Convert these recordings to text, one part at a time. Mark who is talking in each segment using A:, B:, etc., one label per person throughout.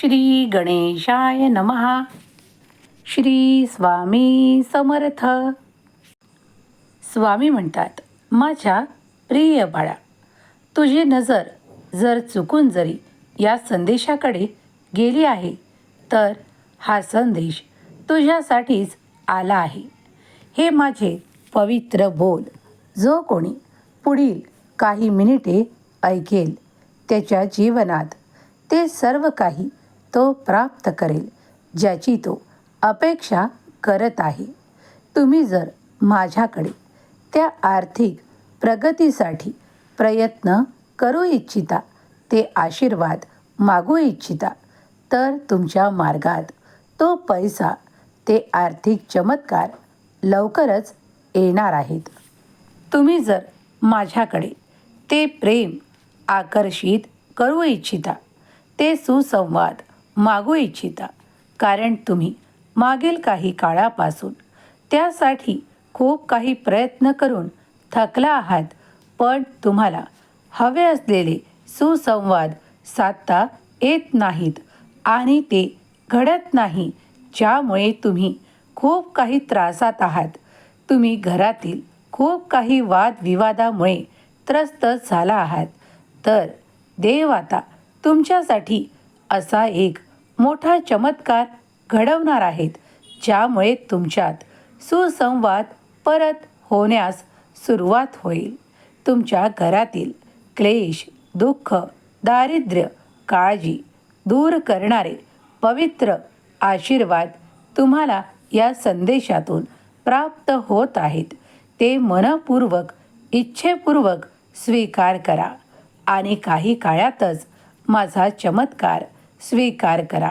A: श्री गणेशाय नमहा श्री स्वामी समर्थ. स्वामी म्हणतात माझ्या प्रिय बाळा तुझी नजर जर चुकून जरी या संदेशाकडे गेली आहे तर हा संदेश तुझ्यासाठीच आला आहे. हे माझे पवित्र बोल. जो कोणी पुढील काही मिनिटे ऐकेल त्याच्या जीवनात ते सर्व काही तो प्राप्त करेल ज्याची तो अपेक्षा करत आहे. तुम्ही जर माझ्याकडे त्या आर्थिक प्रगतीसाठी प्रयत्न करू इच्छिता ते आशीर्वाद मागू इच्छिता तर तुमच्या मार्गात तो पैसा ते आर्थिक चमत्कार लवकरच येणार आहेत. तुम्ही जर माझ्याकडे ते प्रेम आकर्षित करू इच्छिता ते सुसंवाद मागू इच्छिता. कारण तुम्ही मागील काही काळापासून त्यासाठी खूप काही प्रयत्न करून थकला आहात पण तुम्हाला हवे असलेले सुसंवाद साधता येत नाहीत आणि ते घडत नाही ज्यामुळे तुम्ही खूप काही त्रासात आहात. तुम्ही घरातील खूप काही वादविवादामुळे त्रस्त झाला आहात. तर देव आता तुमच्यासाठी असा एक मोठा चमत्कार घडवणार आहेत ज्यामुळे तुमच्यात सुसंवाद परत होण्यास सुरुवात होईल. तुमच्या घरातील क्लेश दुःख दारिद्र्य काळजी दूर करणारे पवित्र आशीर्वाद तुम्हाला या संदेशातून प्राप्त होत आहेत. ते मनपूर्वक इच्छेपूर्वक स्वीकार करा. आणि काही काळातच माझा चमत्कार स्वीकार करा.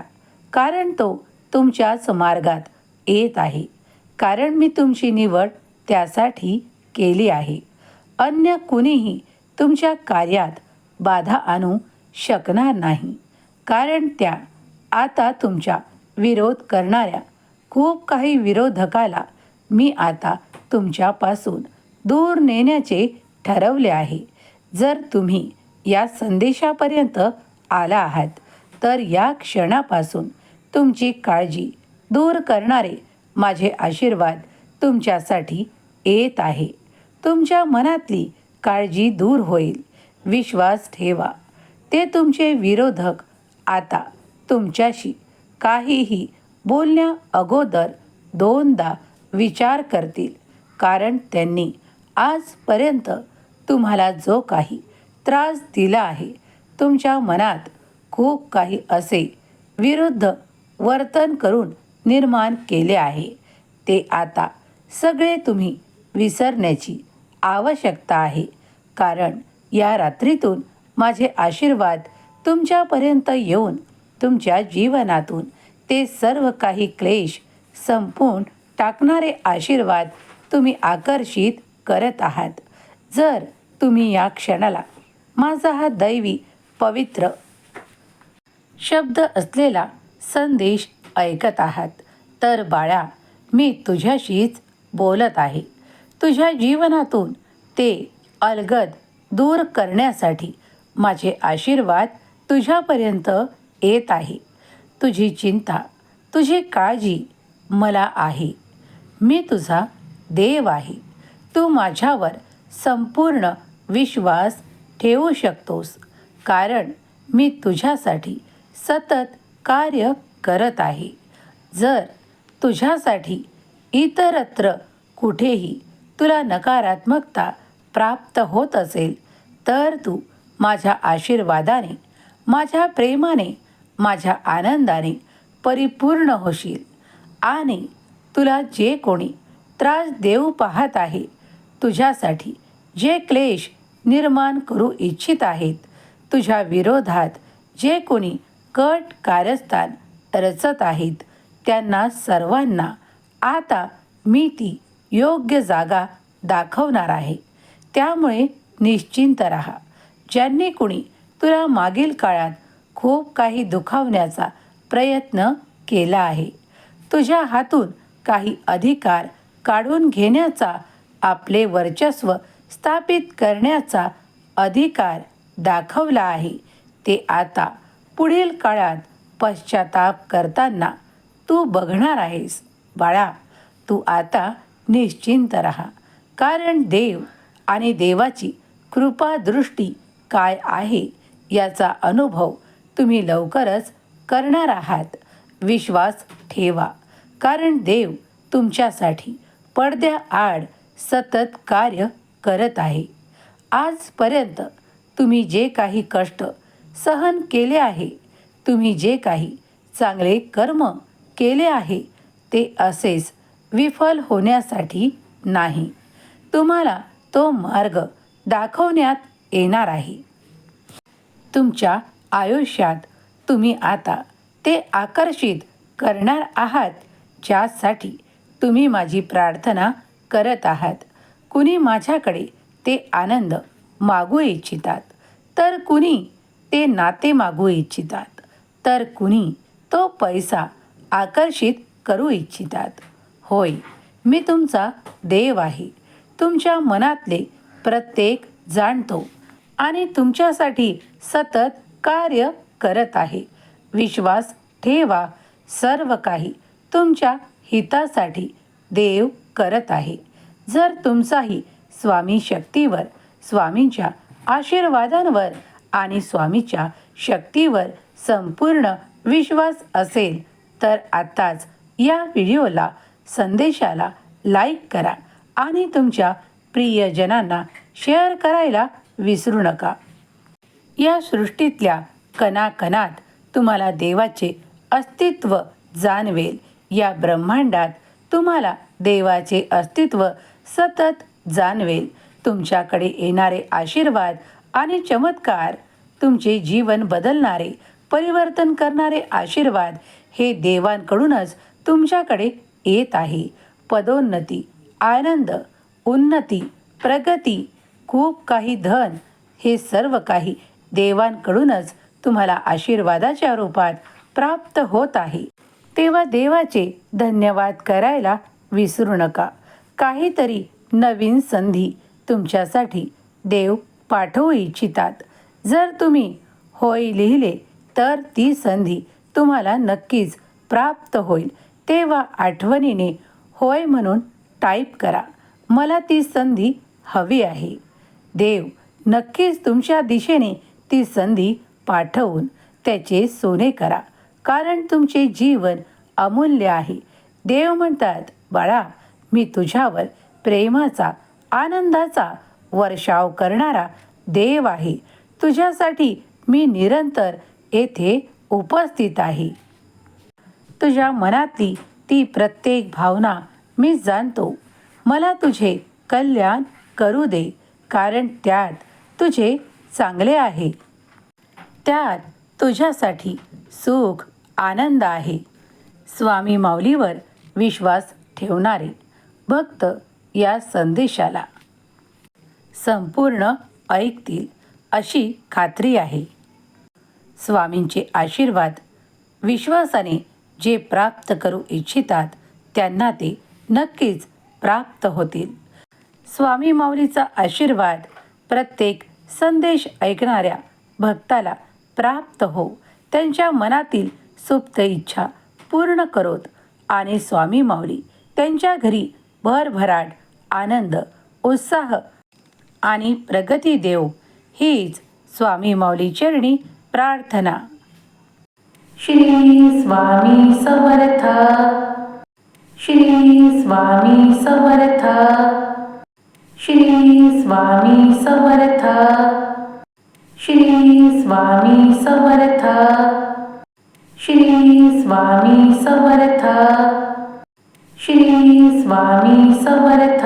A: कारण तो तुमच्याच मार्गात येत आहे. कारण मी तुमची निवड त्यासाठी केली आहे. अन्य कुणीही तुमच्या कार्यात बाधा आणू शकणार नाही. कारण त्या आता तुमच्या विरोध करणाऱ्या खूप काही विरोधकाला मी आता तुमच्यापासून दूर नेण्याचे ठरवले आहे. जर तुम्ही या संदेशापर्यंत आला आहात तर या क्षणापासून तुमची काळजी दूर करणारे माझे आशीर्वाद तुमच्यासाठी येत आहे. तुमच्या मनातली काळजी दूर होईल. विश्वास ठेवा. ते तुमचे विरोधक आता तुमच्याशी काहीही बोलण्या अगोदर दोनदा विचार करतील. कारण त्यांनी आजपर्यंत तुम्हाला जो काही त्रास दिला आहे तुमच्या मनात खूप काही असे विरुद्ध वर्तन करून निर्माण केले आहे. ते आता सगळे तुम्ही विसरण्याची आवश्यकता आहे. कारण या रात्रीतून माझे आशीर्वाद तुमच्यापर्यंत येऊन तुमच्या जीवनातून ते सर्व काही क्लेश संपून टाकणारे आशीर्वाद तुम्ही आकर्षित करत आहात. जर तुम्ही या क्षणाला माझा हा दैवी पवित्र शब्द असलेला संदेश ऐकत आहात. तर बाळा मी तुझ्याशीच बोलत आहे. तुझ्या जीवनातून ते अलगद दूर करण्यासाठी माझे आशीर्वाद तुझ्यापर्यंत येत आहे. तुझी चिंता तुझी काळजी मला आहे. मी तुझा देव आहे. तू माझ्यावर संपूर्ण विश्वास ठेवू शकतोस. कारण मी तुझ्यासाठी सतत कार्य करत आहे. जर तुझ्यासाठी इतरत्र कुठेही तुला नकारात्मकता प्राप्त होत असेल तर तू माझ्या आशीर्वादाने माझ्या प्रेमाने माझ्या आनंदाने परिपूर्ण होशील. आणि तुला जे कोणी त्रास देऊ पाहत आहे तुझ्यासाठी जे क्लेश निर्माण करू इच्छित आहेत तुझ्या विरोधात जे कोणी कट कारस्थान रचत आहेत. त्यांना सर्वांना आता मी ती योग्य जागा दाखवणार आहे. त्यामुळे निश्चिंत राहा. ज्यांनी कुणी तुला मागील काळात खूप काही दुखावण्याचा प्रयत्न केला आहे तुझ्या हातून काही अधिकार काढून घेण्याचा आपले वर्चस्व स्थापित करण्याचा अधिकार दाखवला आहे ते आता पुढील काळात पश्चाताप करताना तू बघणार आहेस. बाळा तू आता निश्चिंत राहा. कारण देव आणि देवाची कृपादृष्टी काय आहे याचा अनुभव तुम्ही लवकरच करणार आहात. विश्वास ठेवा. कारण देव तुमच्यासाठी पडद्याआड सतत कार्य करत आहे. आजपर्यंत तुम्ही जे काही कष्ट सहन केले आहे. तुम्ही जे काही चांगले कर्म केले आहे ते असेच विफल होण्यासाठी नाही. तुम्हाला तो मार्ग दाखवण्यात येणार आहे. तुमच्या आयुष्यात तुम्ही आता ते आकर्षित करणार आहात ज्यासाठी तुम्ही माझी प्रार्थना करत आहात. कुणी माझ्याकडे ते आनंद मागू इच्छितात. तर कुणी ते नाते मागू इच्छितात. तर कुणी तो पैसा आकर्षित करू इच्छितात. होय मी तुमचा देव आहे. तुमच्या मनातले प्रत्येक जाणतो आणि तुमच्यासाठी सतत कार्य करत आहे. विश्वास ठेवा सर्व काही तुमच्या हितासाठी देव करत आहे. जर तुमचाही स्वामी शक्तीवर स्वामींच्या आशीर्वादांवर आणि स्वामीच्या शक्तीवर संपूर्ण विश्वास असेल तर आत्ताच या व्हिडिओला संदेशाला लाईक करा आणि तुमच्या प्रियजनांना शेअर करायला विसरू नका. या सृष्टीतल्या कणाकणात तुम्हाला देवाचे अस्तित्व जाणवेल. या ब्रह्मांडात तुम्हाला देवाचे अस्तित्व सतत जाणवेल. तुमच्याकडे येणारे आशीर्वाद आणि चमत्कार तुमचे जीवन बदलणारे परिवर्तन करणारे आशीर्वाद हे देवांकडूनच तुमच्याकडे येत आहे. पदोन्नती आनंद उन्नती प्रगती खूप काही धन हे सर्व काही देवांकडूनच तुम्हाला आशीर्वादाच्या रूपात प्राप्त होत आहे. तेव्हा देवाचे धन्यवाद करायला विसरू नका. काहीतरी नवीन संधी तुमच्यासाठी देव पाठवू इच्छितात. जर तुम्ही होय लिहिले तर ती संधी तुम्हाला नक्कीच प्राप्त होईल. तेव्हा आठवणीने होय म्हणून टाईप करा. मला ती संधी हवी आहे. देव नक्कीच तुमच्या दिशेने ती संधी पाठवून त्याचे सोने करा. कारण तुमचे जीवन अमूल्य आहे. देव म्हणतात बाळा मी तुझ्यावर प्रेमाचा आनंदाचा वर्षाव करणारा देव आहे. तुझ्यासाठी मी निरंतर येथे उपस्थित आहे. तुझ्या मनातली ती प्रत्येक भावना मी जाणतो. मला तुझे कल्याण करू दे कारण त्यात तुझे चांगले आहे. त्यात तुझ्यासाठी सुख आनंद आहे. स्वामी माऊलीवर विश्वास ठेवणारे भक्त या संदेशाला संपूर्ण ऐकतील अशी खात्री आहे. स्वामींचे आशीर्वाद विश्वासाने जे प्राप्त करू इच्छितात त्यांना ते नक्कीच प्राप्त होतील. स्वामी माऊलीचा आशीर्वाद प्रत्येक संदेश ऐकणाऱ्या भक्ताला प्राप्त हो. त्यांच्या मनातील सुप्त इच्छा पूर्ण करोत आणि स्वामी माऊली त्यांच्या घरी भरभराट आनंद उत्साह आणि प्रगती देव हीच स्वामी माऊली चरणी प्रार्थना. श्री स्वामी समर्थ. श्री स्वामी समर्थ. श्री स्वामी समर्थ. श्री स्वामी समर्थ. श्री स्वामी समर्थ. श्री स्वामी समर्थ.